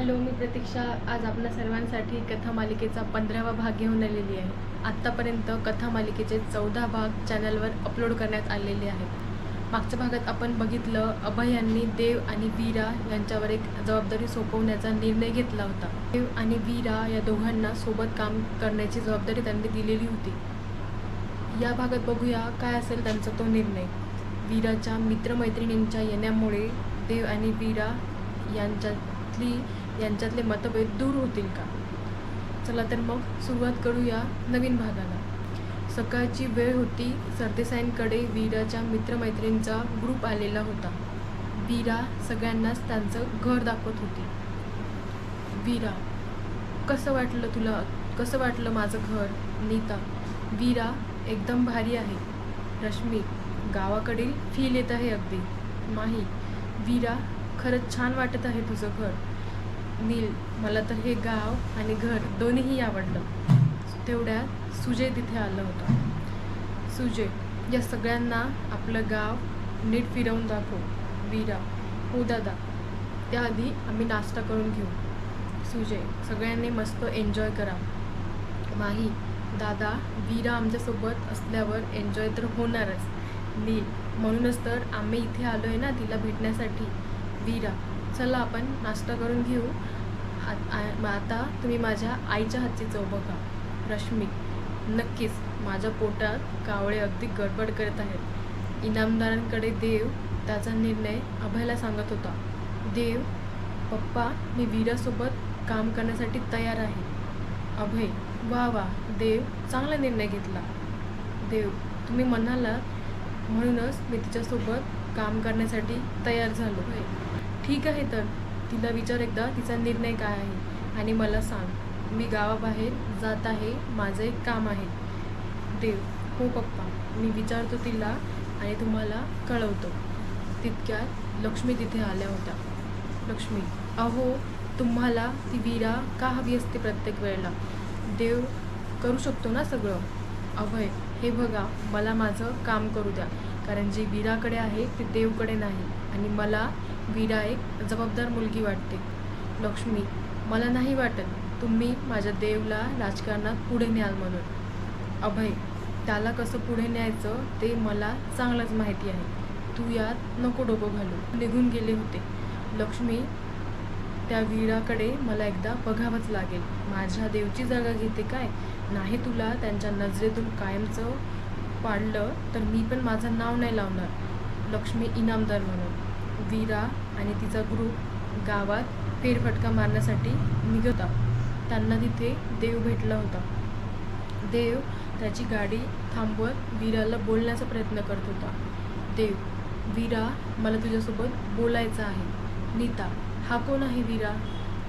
Hello मी प्रतीक्षा. आज आपल्या सर्वांसाठी कथा मालिकेचा पंधरावा भाग घेऊन आलेली आहे. आत्तापर्यंत कथा मालिकेचे चौदा भाग चॅनलवर अपलोड करण्यात आलेले आहेत. मागच्या भागात आपण बघितलं अभय यांनी देव आणि वीरा यांच्यावर एक जबाबदारी सोपवण्याचा निर्णय घेतला होता. देव आणि वीरा या दोघांना सोबत काम करण्याची जबाबदारी त्यांनी दिलेली होती. या भागात बघूया काय असेल त्यांचा तो निर्णय. वीराच्या मित्रमैत्रिणींच्या येण्यामुळे देव आणि वीरा यांच्या यांच्यातली यांच्यातले मतभेद दूर होतील का? चला तर मग सुरुवात करूया नवीन भागाला. सकाळची वेळ होती. सरदेसाईंकडे वीराच्या मित्रमैत्रिणींचा ग्रुप आलेला होता. वीरा सगळ्यांनाच त्यांचं घर दाखवत होती. वीरा कसं वाटलं तुला? कसं वाटलं माझं घर? नीता वीरा एकदम भारी आहे. रश्मी गावाकडील फील येत आहे अगदी. माही वीरा खरंच छान वाटत आहे तुझं घर. नील मला तर हे गाव आणि घर दोन्हीही आवडलं. तेवढ्यात सुजय तिथे आलं होतं. सुजय या सगळ्यांना आपलं गाव नीट फिरवून दाखव. वीरा हो दादा त्याआधी आम्ही नाश्ता करून घेऊ. सुजय सगळ्यांनी मस्त एन्जॉय करा. माही दादा वीरा आमच्यासोबत असल्यावर एन्जॉय तर होणारच. नील म्हणूनच तर आम्ही इथे आलो आहे ना तिला भेटण्यासाठी. वीरा चला आपण नाश्ता करून घेऊ. मग आता तुम्ही माझ्या आईच्या हातची चव बघा रश्मी नक्कीच माझ्या पोटात कावळे अगदी गडबड करत आहेत. इनामदारांकडे देव त्याचा निर्णय अभयला सांगत होता. देव पप्पा मी वीरासोबत काम करण्यासाठी तयार आहे. अभय वा वा देव चांगला निर्णय घेतला. देव तुम्ही म्हणाला म्हणूनच मी तिच्यासोबत काम करण्यासाठी तयार झालो. आहे ठीक आहे तर. तिला विचार एकदा तिचा निर्णय काय आहे? आणि मला सांग मी गावाबाहेर जात आहे माझं एक काम आहे. देव हो पप्पा मी विचारतो तिला आणि तुम्हाला कळवतो. तितक्यात लक्ष्मी तिथे आल्या होत्या. लक्ष्मी अहो तुम्हाला ती वीरा का हवी असते प्रत्येक वेळेला? देव करू शकतो ना सगळं? अभय हे बघा मला माझं काम करू द्या. कारण जी वीराकडे आहे ते देवकडे नाही. आणि मला वीरा एक जबाबदार मुलगी वाटते. लक्ष्मी मला नाही वाटत तुम्ही माझ्या देवला राजकारणात पुढे न्याल म्हणून. अभय त्याला कसं पुढे न्यायचं ते मला चांगलंच माहिती आहे. तू यात नको डोकं घालू. निघून गेले होते. लक्ष्मी त्या वीराकडे मला एकदा बघावंच लागेल. माझ्या देवची जागा घेते काय? नाही तुला त्यांच्या नजरेतून कायमचं पाडलं तर मी पण माझं नाव नाही लावणार. लक्ष्मी इनामदार म्हणून. वीरा आणि तिचा ग्रुप गावात फेरफटका मारण्यासाठी निघता त्यांना तिथे देव भेटला होता. देव त्याची गाडी थांबवत वीराला बोलण्याचा प्रयत्न करत होता. देव वीरा मला तुझ्यासोबत बोलायचं आहे. नीता हा कोण आहे वीरा?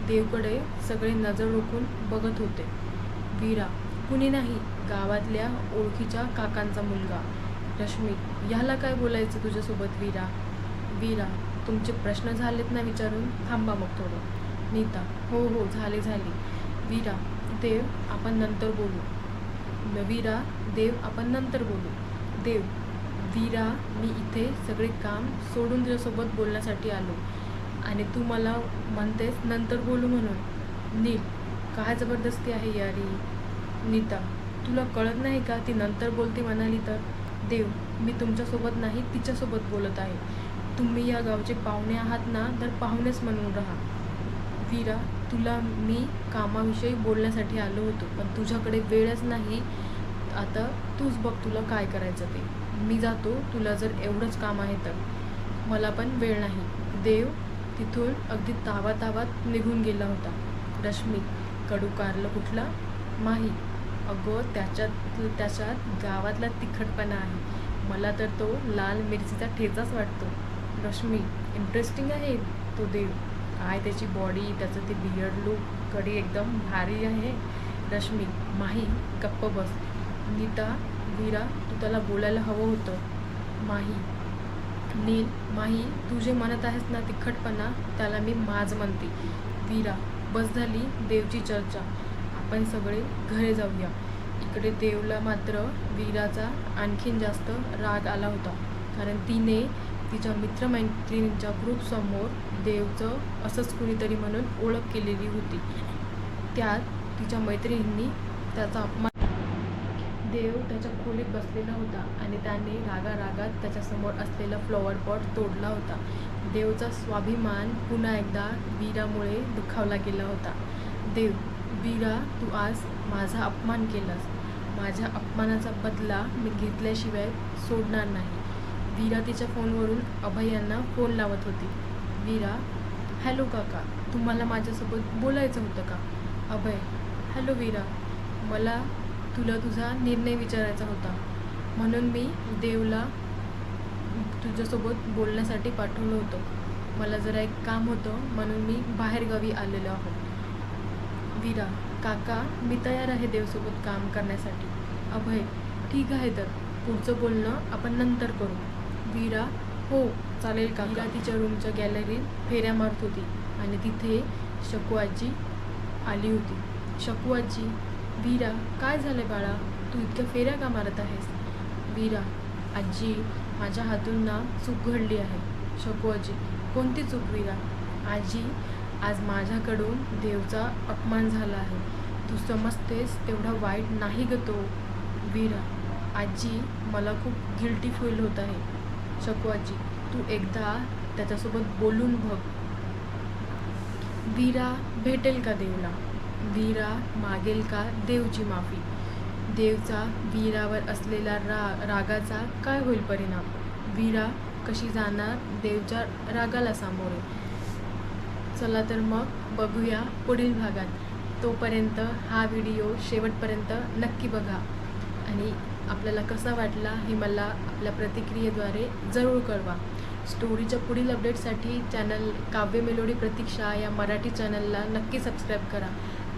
देवकडे सगळे नजर रोखून बघत होते. वीरा कुणी नाही गावातल्या ओळखीच्या काकांचा मुलगा. रश्मी ह्याला काय बोलायचं तुझ्यासोबत वीरा? वीरा तुमचे प्रश्न झालेत ना विचारून? थांबा मग थोडं. नीता हो हो झाले झाले. वीरा देव आपण नंतर बोलू. वीरा देव आपण नंतर बोलू. देव वीरा मी इथे सगळे काम सोडून तुझ्यासोबत बोलण्यासाठी आलो. आणि तू मला म्हणतेस नंतर बोलू म्हणून. नील काय जबरदस्ती आहे यारी? नीता तुला कळत नाही का ती नंतर बोलते म्हणाली तर? देव मी तुमच्यासोबत नाही तिच्यासोबत बोलत आहे. तुम्ही या गावचे पाहुणे आहात ना तर पाहुणेच म्हणून राहा. वीरा तुला मी कामाविषयी बोलण्यासाठी आलो होतो पण तुझ्याकडे वेळच नाही. आता तूच बघ तुला काय करायचं ते. मी जातो तुला जर एवढंच काम आहे तर. मला पण वेळ नाही. देव तिथून अगदी तावा तावात निघून गेला होता. रश्मी कडू कारलं कुठला? माही. अगं त्याच्यात त्याच्यात गावातला तिखटपणा आहे. मला तर तो लाल मिरचीचा ठेचाच वाटतो. रश्मी इंटरेस्टिंग आहे तो देव. काय त्याची बॉडी त्याचं ते बियर्ड लुक कडी एकदम भारी आहे. रश्मी माही गप्प बस. नीता वीरा तू त्याला बोलायला हवं होतं. माही नील माही तू जे म्हणत आहेस ना तिखटपणा त्याला मी माज म्हणते. वीरा बस झाली देवची चर्चा. आपण सगळे घरी जाऊया. इकडे देवला मात्र वीराचा आणखीन जास्त राग आला होता. कारण तिने तिच्या मित्रमैत्रिणींच्या ग्रुपसमोर देवचं असंच कुणीतरी म्हणून ओळख केलेली होती. त्यात तिच्या मैत्रिणींनी त्याचा अपमान देव त्याच्या खोलीत बसलेला होता आणि त्याने रागा रागात त्याच्यासमोर असलेला फ्लॉवर पॉट तोडला होता. देवचा स्वाभिमान पुन्हा एकदा वीरामुळे दुखावला गेला होता. देव वीरा तू आज माझा अपमान केलास. माझ्या अपमानाचा बदला मी घेतल्याशिवाय सोडणार नाही. वीरा तिच्या फोनवरून अभय यांना फोन लावत होती. वीरा हॅलो काका तुम्हाला माझ्यासोबत बोलायचं होतं का? अभय हॅलो वीरा मला तुला तुझा निर्णय विचारायचा होता. म्हणून मी देवला तुझ्यासोबत बोलण्यासाठी पाठवलं होतं. मला जरा एक काम होतं म्हणून मी बाहेरगावी आलेलो आहोत. वीरा काका मी तयार आहे देवसोबत काम करण्यासाठी. अभय ठीक आहे तर. पुढचं बोलणं आपण नंतर करू. वीरा हो चालेल का? वीरा तिच्या रूमच्या गॅलरीत फेऱ्या मारत होती आणि तिथे शकू आजी आली होती. शकू आजी वीरा काय झालं बाळा? तू इतक्या फेऱ्या का मारत आहेस? वीरा आजी माझ्या हातून ना चूक घडली आहे. शकू आजी कोणती चूक वीरा आजी आज माझ्याकडून देवचा अपमान झाला आहे. तू समजतेस तेवढा वाईट नाही ग तो. वीरा आजी मला खूप गिल्टी फील होत आहे. शकवाची तू एकदा त्याच्यासोबत बोलून बघ. वीरा भेटेल का देवला? वीरा मागेल का देवची माफी? देवचा वीरावर असलेला रा रागाचा काय होईल परिणाम? वीरा कशी जाणार देवच्या रागाला सामोरे? चला तर मग बघूया पुढील भागात. तोपर्यंत हा व्हिडिओ शेवटपर्यंत नक्की बघा. आणि आपल्याला कसा वाटला हे मला आपल्या प्रतिक्रियेद्वारे जरूर कळवा. स्टोरीच्या पुढील अपडेटसाठी चॅनल काव्य मेलोडी प्रतीक्षा या मराठी चॅनलला नक्की सबस्क्राईब करा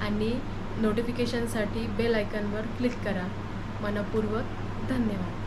आणि नोटिफिकेशनसाठी बेल आयकनवर क्लिक करा. मनपूर्वक धन्यवाद.